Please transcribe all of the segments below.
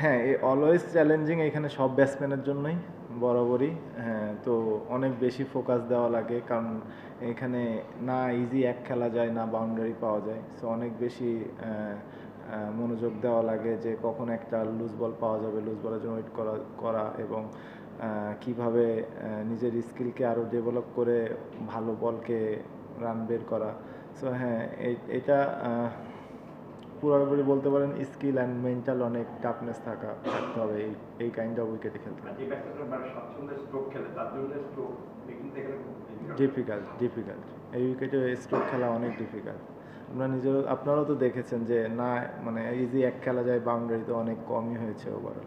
হ্যাঁ এই always challenging এখানে সব ব্যাটসম্যানের জন্যই, বরাবরই। হ্যাঁ তো অনেক বেশি ফোকাস দেওয়া লাগে, কারণ এখানে না ইজি এক খেলা যায়, না বাউন্ডারি পাওয়া যায়। সো অনেক বেশি মনোযোগ দেওয়া লাগে যে কখন একটা লুজ বল পাওয়া যাবে লুজ বলের জন্য ওয়েট করা করা এবং কীভাবে নিজের স্কিলকে আরও ডেভেলপ করে ভালো বলকে রান বের করা। সো হ্যাঁ এটা পুরোপুরি বলতে পারেন স্কিল অ্যান্ড মেন্টাল অনেক টাফনেস থাকা থাকতে হবে এই এই কাইন্ড অফ উইকেটে খেলতে ব্যাটসম্যান মানে। ডিফিকাল্ট ডিফিকাল্ট এই উইকেটে স্ট্রোক খেলা অনেক ডিফিকাল্ট আপনারা নিজের আপনারাও তো দেখেছেন যে না মানে ইজি এক খেলা যায় বাউন্ডারি তো অনেক কমই হয়েছে ওভারঅল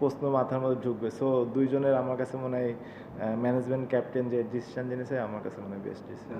প্রশ্ন মাথার মধ্যে ঢুকবে। সো দুইজনের আমার কাছে মনে হয় ম্যানেজমেন্ট ক্যাপ্টেন যে ডিসিশন জেনেছে আমার কাছে মনে হয় বেস্ট ডিসিশন